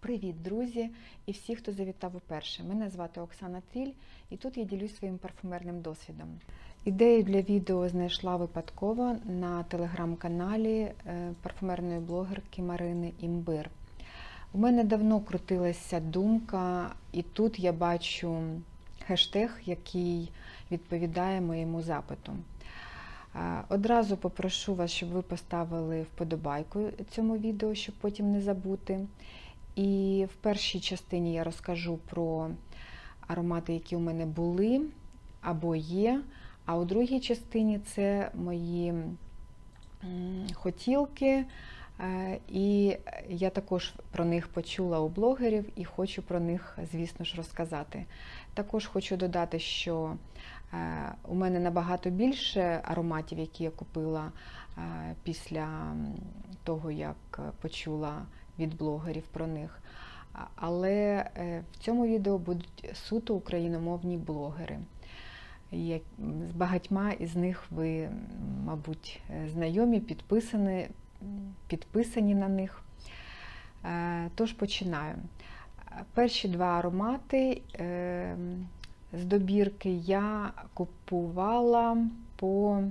Привіт, друзі, і всі, хто завітав уперше. Мене звати Оксана Тріль, і тут я ділюсь своїм парфумерним досвідом. Ідею для відео знайшла випадково на телеграм-каналі е, парфумерної блогерки Марини Імбир. У мене давно крутилася думка, і тут я бачу хештег, який відповідає моєму запиту. Е, Одразу попрошу вас, щоб ви поставили вподобайку цьому відео, щоб потім не забути. І в першій частині я розкажу про аромати, які у мене були або є. А у другій частині це мої хотілки. Е, І я також про них почула у блогерів і хочу про них, звісно ж, розказати. Також хочу додати, що е, у мене набагато більше ароматів, які я купила е, після того, як почула від блогерів про них. Але е, в цьому відео будуть суто україномовні блогери. З багатьма із них ви, мабуть, е, знайомі, підписані, підписані на них. Е, Тож починаю. Перші два аромати з добірки я купувала по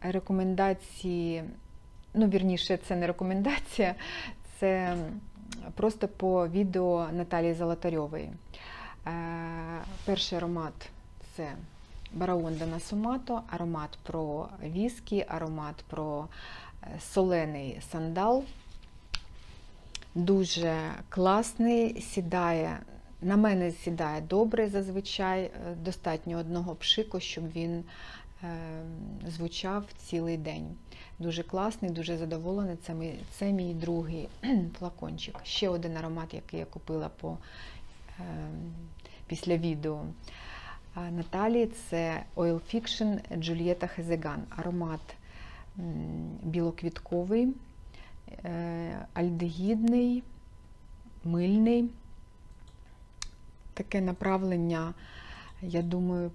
рекомендації, ну, вірніше, це не рекомендація, це просто по відео Наталії Золотарьової. Е, Перший аромат це Бараон Дана Сумато, аромат про віскі, аромат про е, солений сандал. Дуже класний, сідає. На мене сідає добре зазвичай, е, достатньо одного пшику, щоб він звучав цілий день. Дуже класний, дуже задоволений. Це мій, це мій другий флакончик. Ще один аромат, який я купила по, е, після відео. Наталі це Oil Fiction Джульєта Хезеган. Аромат білоквітковий, е, альдегідний, мильний. Таке направлення, я думаю,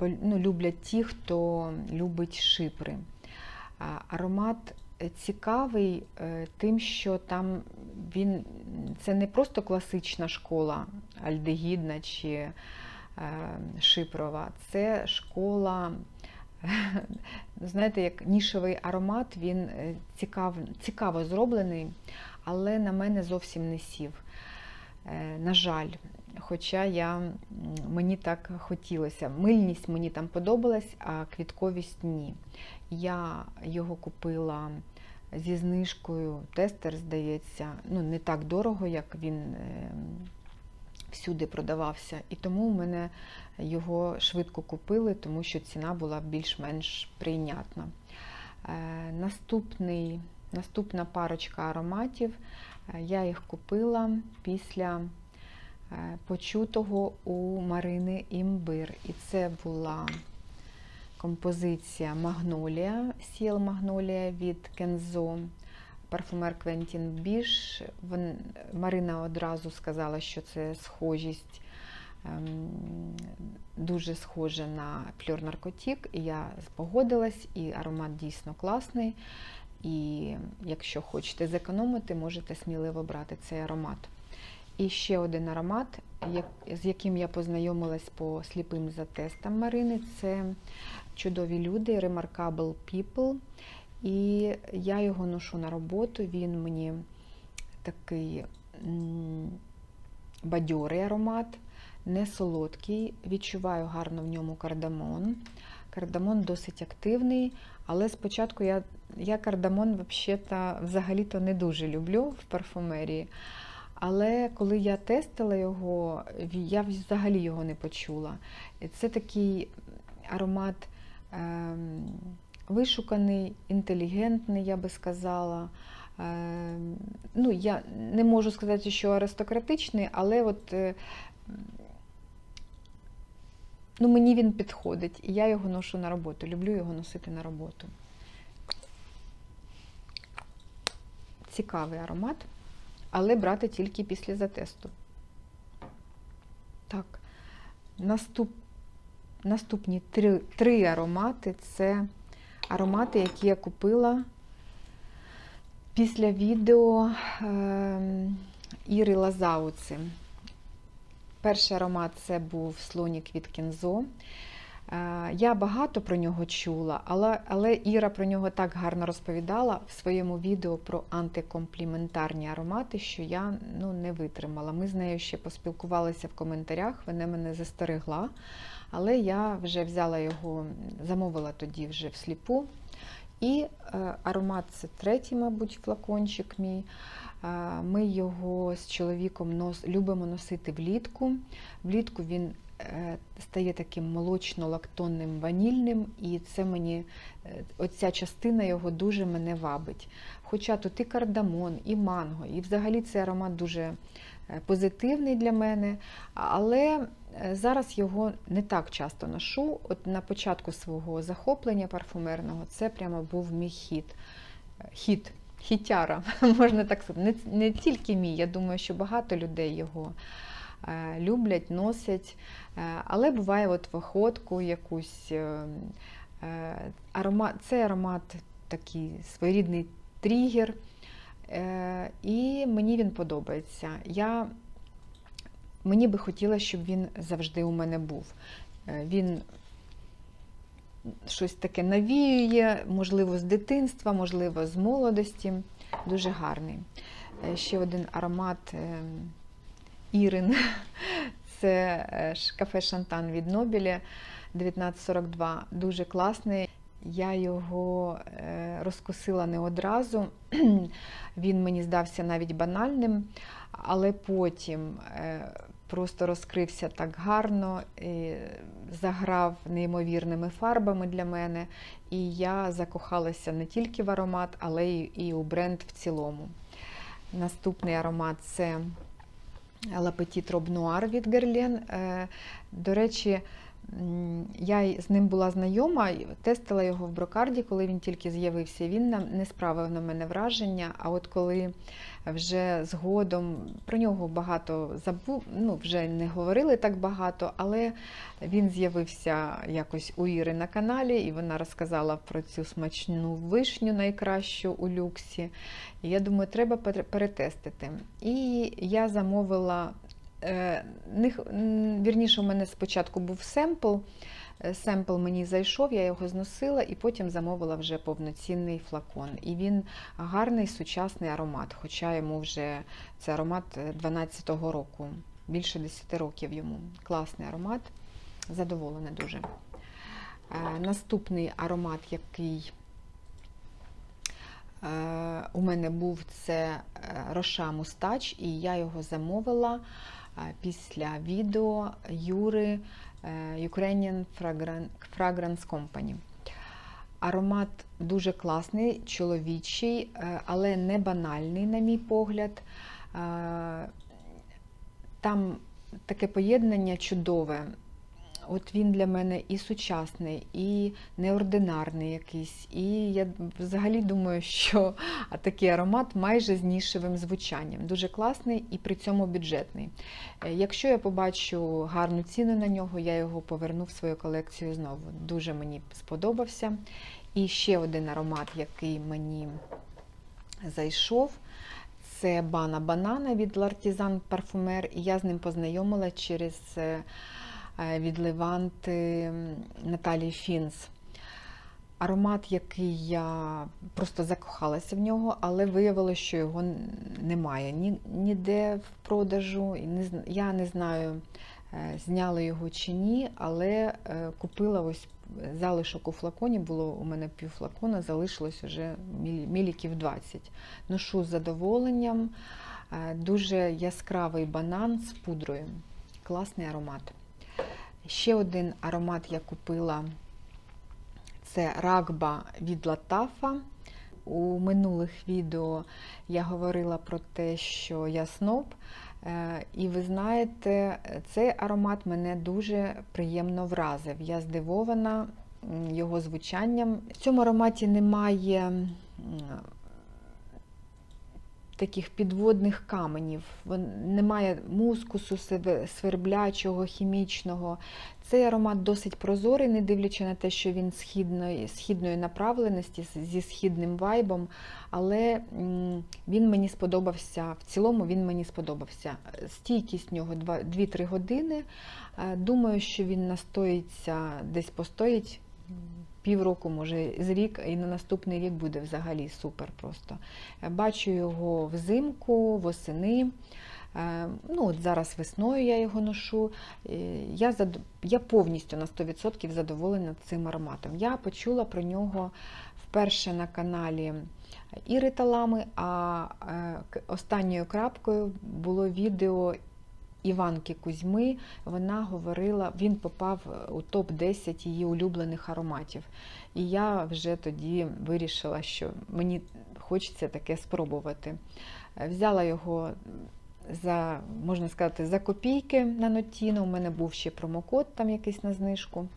ну, люблять ті, хто любить шипри. Аромат цікавий е, тим, що там він це не просто класична школа альдегідна чи е, шипрова, це школа. Знаєте, як нішевий аромат, він е, цікав, цікаво зроблений, але на мене зовсім не сів. Е, На жаль, хоча я, мені так хотілося. Мильність мені там подобалась, а квітковість ні. Я його купила зі знижкою. Тестер, здається, ну не так дорого, як він е, всюди продавався. І тому в мене його швидко купили, тому що ціна була більш-менш прийнятна. Е, Наступний, наступна парочка ароматів. е, Я їх купила після почутого у Марини імбир. І це була композиція Магнолія, Сіл Магнолія від Кензо, парфумер Квентін Біш. Марина одразу сказала, що це схожість. ем, Дуже схоже на Фльор Наркотік, і я погодилась, і аромат дійсно класний. І якщо хочете зекономити, можете сміливо брати цей аромат. І ще один аромат, з яким я познайомилась по сліпим за тестам Марини, це чудові люди, Remarkable People. І я його ношу на роботу. Він мені такий бадьорий аромат, не солодкий. Відчуваю гарно в ньому кардамон. Кардамон досить активний, але спочатку я, я кардамон взагалі-то не дуже люблю в парфумерії. Але коли я тестила його, я взагалі його не почула. Це такий аромат ем, вишуканий, інтелігентний, я би сказала. Ем, ну, я не можу сказати, що аристократичний, але от, е, ну, мені він підходить, і я його ношу на роботу. Люблю його носити на роботу. Цікавий аромат, але брати тільки після затесту. Так, наступ, наступні три, три аромати це аромати, які я купила Після відео ем, Іри Лазауци. Перший аромат це був слонік від Кензо. Е, Я багато про нього чула, але, але Іра про нього так гарно розповідала в своєму відео про антикомпліментарні аромати, що я ну, не витримала. Ми з нею ще поспілкувалися в коментарях, вона мене застерегла, але я вже взяла його, замовила тоді вже всліпу. І е, аромат це третій, мабуть, флакончик мій. Е, Ми його з чоловіком нос, любимо носити влітку. Влітку він стає таким молочно-лактонним ванільним, і це мені е, оця частина його дуже мене вабить. Хоча тут і кардамон, і манго, і взагалі цей аромат дуже е, позитивний для мене, але е, зараз його не так часто ношу. От на початку свого захоплення парфумерного це прямо був мій хіт. Е, Хіт, хітяра, можна так сказати. Не, не тільки мій, я думаю, що багато людей його е, люблять, носять. Е, але буває от в охотку якусь е, е, аромат, це аромат такий своєрідний тригер. Е, І мені він подобається. Я, мені би хотілося, щоб він завжди у мене був. Е, Він щось таке навіює, можливо, з дитинства, можливо, з молодості. Дуже гарний. Е, Ще один аромат е, Ірин. Це е, кафе Шантан від Нобіля 1942. Дуже класний. Я його е, розкусила не одразу. Він мені здався навіть банальним, але потім е, просто розкрився так гарно, заграв неймовірними фарбами для мене. І я закохалася не тільки в аромат, але й у бренд в цілому. Наступний аромат це Robe Noir від. Е, До речі, я з ним була знайома, тестила його в брокарді, коли він тільки з'явився. Він не справив на мене враження. А от коли вже згодом про нього багато забув, ну вже не говорили так багато, але він з'явився якось у Іри на каналі, і вона розказала про цю смачну вишню найкращу у люксі. І я думаю, треба перетестити. І я замовила. Е, Вірніше, у мене спочатку був семпл. Е, Семпл мені зайшов, я його зносила і потім замовила вже повноцінний флакон. І він гарний сучасний аромат, хоча йому вже це аромат е, 12-го року, більше 10 років йому. Класний аромат, задоволена дуже. Е, Наступний аромат, який е, у мене був, це Роша Мустач, і я його замовила е, після відео Юри е, Ukrainian Fragrance Company. Аромат дуже класний, чоловічий, е, але не банальний, на мій погляд. Е, Там таке поєднання чудове. От він для мене і сучасний, і неординарний якийсь. І я взагалі думаю, що такий аромат майже з нішевим звучанням. Дуже класний і при цьому бюджетний. Е, Якщо я побачу гарну ціну на нього, я його поверну в свою колекцію знову. Дуже мені сподобався. І ще один аромат, який мені зайшов. Це Бана Банана від L'Artisan Parfumer. І я з ним познайомила через е, від Леванти Наталії Фінс. Аромат, який я просто закохалася в нього, але виявилося, що його немає ні, ніде в продажу. І не, я не знаю, е, зняли його чи ні, але е, купила ось залишок у флаконі, було у мене пів флакона, залишилось вже міліків 20. Ношу з задоволенням. Е, Дуже яскравий банан з пудрою. Класний аромат. Ще один аромат я купила це рагба від Латафа. У минулих відео я говорила про те, що я сноб. Е, І ви знаєте, цей аромат мене дуже приємно вразив. Я здивована його звучанням. В цьому ароматі немає таких підводних каменів. Немає мускусу сверблячого, хімічного. Цей аромат досить прозорий, не дивлячи на те, що він східної, східної направленості, зі східним вайбом, але він мені сподобався. В цілому він мені сподобався. Стійкість нього 2-3 години. Е, Думаю, що він настоїться, десь постоїть півроку, може з рік, і на наступний рік буде взагалі супер просто. Бачу його взимку, восени. Е, Ну, от зараз весною я його ношу. Е, Я, зад... я повністю на 100% задоволена цим ароматом. Я почула про нього вперше на каналі Іри Талами, а е, останньою крапкою було відео Іванки Кузьми. Вона говорила, він попав у топ-10 її улюблених ароматів. І я вже тоді вирішила, що мені хочеться таке спробувати. Е, Взяла його за, можна сказати, за копійки на Нотіно. У мене був ще промокод там якийсь на знижку.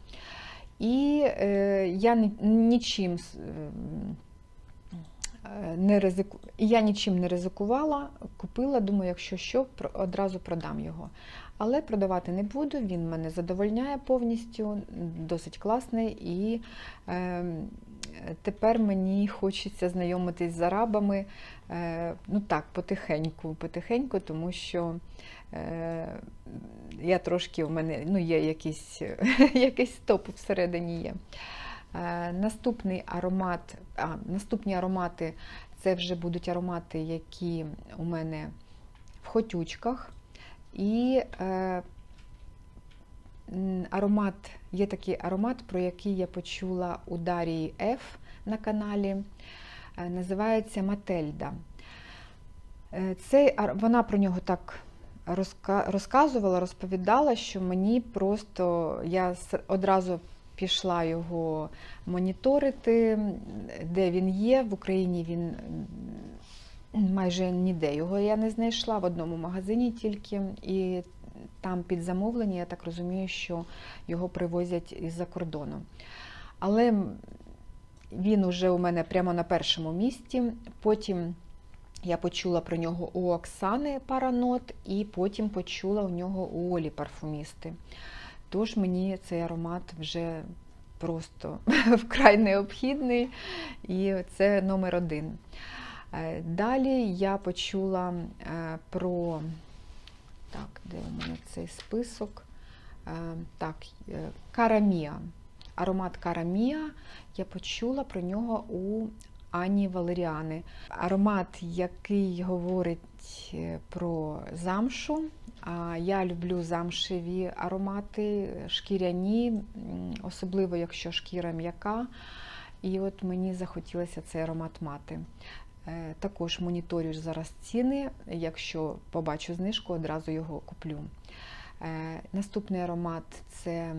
І е, я нічим е, не ризику... я нічим не ризикувала, купила, думаю, якщо що, одразу продам його. Але продавати не буду, він мене задовольняє повністю, досить класний. І е, тепер мені хочеться знайомитись з арабами. Е, ну так, потихеньку, потихеньку, тому що е, я трошки у мене ну, є якийсь, якийсь стоп всередині є. Е, Наступний аромат, а, наступні аромати це вже будуть аромати, які у мене в хотючках. І е, аромат, є такий аромат, про який я почула у Дарії Ф на каналі. Е, Називається Мательда. Е, Цей, вона про нього так розказувала, розповідала, що мені просто я одразу пішла його моніторити, де він є. В Україні він майже ніде його я не знайшла, в одному магазині тільки. І там під замовлення, я так розумію, що його привозять із-за кордону. Але він уже у мене прямо на першому місці. Потім я почула про нього у Оксани Паранот, і потім почула у нього у Олі парфумісти. Тож мені цей аромат вже просто вкрай необхідний, і це номер один. Е, Далі я почула е, про так, де у мене цей список? Е, Так, Карамія. Аромат Карамія. Я почула про нього у Ані Валеріани. Аромат, який говорить е, про замшу. Я люблю замшеві аромати, шкіряні, особливо якщо шкіра м'яка. І от мені захотілося цей аромат мати. Е, Також моніторю зараз ціни. Якщо побачу знижку, одразу його куплю. Е, Наступний аромат це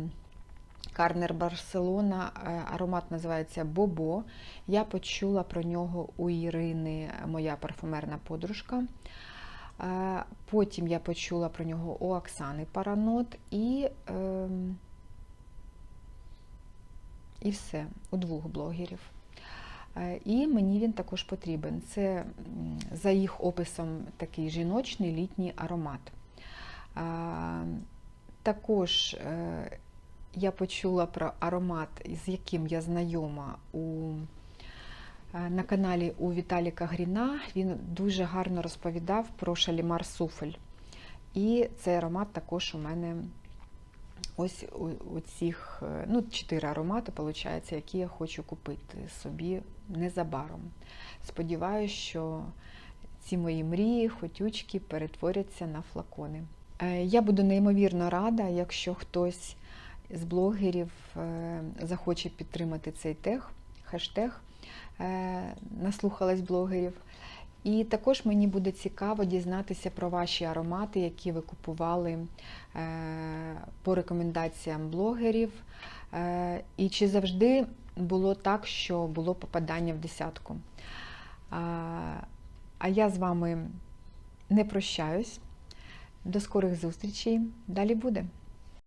Карнер Барселона. Е, Аромат називається Бобо. Я почула про нього у Ірини, моя парфумерна подружка. Е, Потім я почула про нього у Оксани Паранот і, ем, і все, у двох блогерів. Е, І мені він також потрібен. Це за їх описом такий жіночний літній аромат. Також я почула про аромат, з яким я знайома у, е, на каналі у Віталіка Гріна. Він дуже гарно розповідав про шалімар суфель. І цей аромат також у мене ось у, у цих е, ну, чотири аромати, виходить, які я хочу купити собі незабаром. Сподіваюся, що ці мої мрії, хотючки перетворяться на флакони. Е, Я буду неймовірно рада, якщо хтось з блогерів е, захоче підтримати цей тег, хештег, е, наслухалась блогерів. І також мені буде цікаво дізнатися про ваші аромати, які ви купували е, по рекомендаціям блогерів. І чи завжди було так, що було попадання в десятку. А я з вами не прощаюсь. До скорих зустрічей. Далі буде.